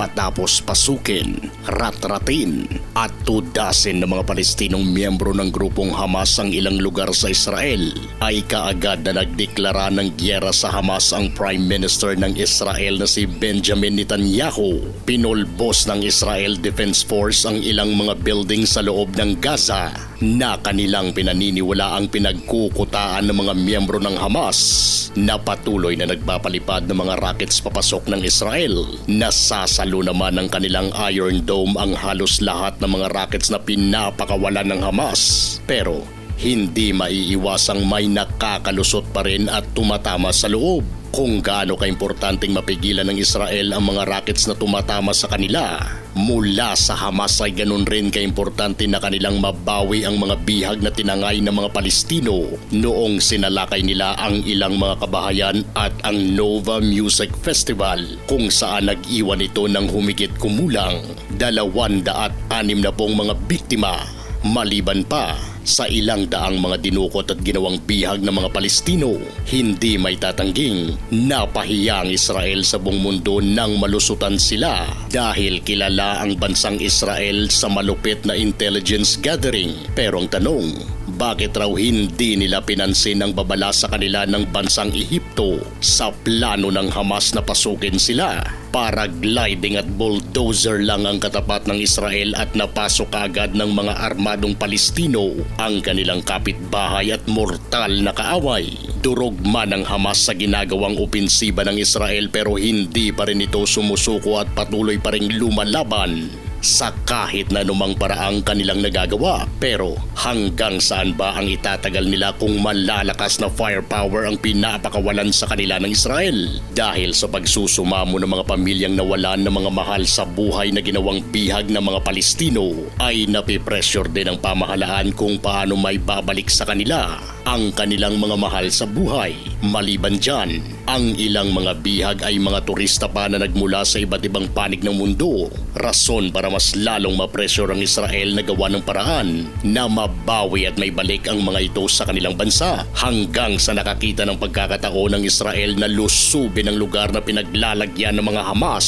Matapos pasukin, ratratin at tudasin ng mga Palestinong miyembro ng grupong Hamas ang ilang lugar sa Israel, ay kaagad na nagdeklara ng gyera sa Hamas ang Prime Minister ng Israel na si Benjamin Netanyahu. Pinulbos ng Israel Defense Force ang ilang mga building sa loob ng Gaza na kanilang pinaniniwala ang pinagkukutaan ng mga miyembro ng Hamas na patuloy na nagpapalipad ng mga rockets papasok ng Israel. Nasasalo naman ng kanilang Iron Dome ang halos lahat ng mga rockets na pinapakawalan ng Hamas. Pero hindi maiiwasang may nakakalusot pa rin at tumatama sa loob. Kung gaano kaimportanteng mapigilan ng Israel ang mga rockets na tumatama sa kanila, mula sa Hamas ay ganun rin kaimportante na kanilang mabawi ang mga bihag na tinangay ng mga Palestino noong sinalakay nila ang ilang mga kabahayan at ang Nova Music Festival kung saan nag-iwan ito ng humigit kumulang dalawandaat anim na pong mga biktima maliban pa sa ilang daang mga dinukot at ginawang bihag ng mga Palestino, hindi may tatangging napahiya ang Israel sa buong mundo nang malusutan sila dahil kilala ang bansang Israel sa malupit na intelligence gathering. Pero ang tanong, bakit raw hindi nila pinansin ang babala sa kanila ng bansang Ehipto sa plano ng Hamas na pasukin sila? Paragliding at bulldozer lang ang katapat ng Israel at napasok agad ng mga armadong Palestino ang kanilang kapitbahay at mortal na kaaway. Durog man ang Hamas sa ginagawang opensiba ng Israel pero hindi pa rin ito sumusuko at patuloy pa rin lumalaban sa kahit na anumang paraang kanilang nagagawa. Pero hanggang saan ba ang itatagal nila kung malalakas na firepower ang pinapakawalan sa kanila ng Israel? Dahil sa pagsusumamo ng mga pamilyang nawalan ng mga mahal sa buhay na ginawang bihag ng mga Palestino ay napipressure din ang pamahalaan kung paano may babalik sa kanila ang kanilang mga mahal sa buhay. Maliban dyan, ang ilang mga bihag ay mga turista pa na nagmula sa iba't ibang panig ng mundo. Rason para mas lalong mapressure ang Israel na gawa ng paraan na mabawi at may balik ang mga ito sa kanilang bansa hanggang sa nakakita ng pagkakataon ng Israel na lusubin ang lugar na pinaglalagyan ng mga Hamas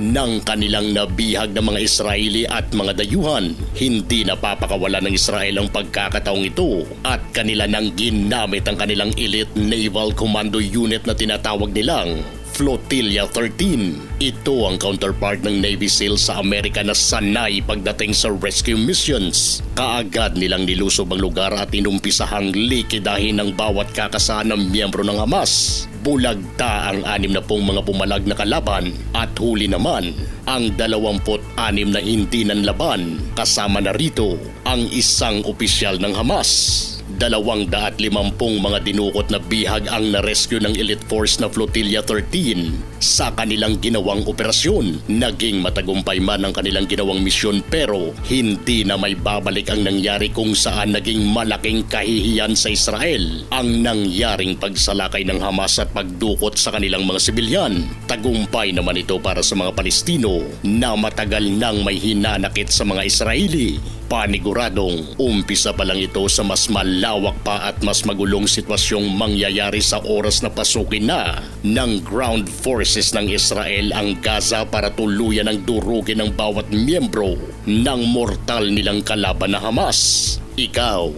ng kanilang nabihag ng mga Israeli at mga dayuhan. Hindi napapakawalan ng Israel ang pagkakataong ito at kanila nang ginamit ang kanilang elite naval commando unit na tinatawag nilang Flotilla 13. Ito ang counterpart ng Navy SEAL sa Amerika na sanay pagdating sa rescue missions. Kaagad nilang nilusob ang lugar at inumpisahang likidahin ng bawat kakasahan ng miyembro ng Hamas. Bulagta ang anim na pong mga pumalag na kalaban at huli naman ang 26 na hindi nanlaban kasama na rito ang isang opisyal ng Hamas. Dalawang daat limampung mga dinukot na bihag ang na-rescue ng Elite Force na Flotilla 13 sa kanilang ginawang operasyon. Naging matagumpay man ang kanilang ginawang misyon pero hindi na may babalik ang nangyari kung saan naging malaking kahihiyan sa Israel ang nangyaring pagsalakay ng Hamas at pagdukot sa kanilang mga sibilyan. Tagumpay naman ito para sa mga Palestino na matagal nang may hinanakit sa mga Israeli paniguradong umpisa pa lang ito sa mas malawak pa at mas magulong sitwasyong mangyayari sa oras na pasukin na ng ground forces ng Israel ang Gaza para tuluyan ang durugin ng bawat miyembro ng mortal nilang kalaban na Hamas. Ikaw,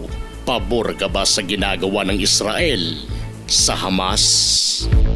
pabor ka ba sa ginagawa ng Israel sa Hamas? Kung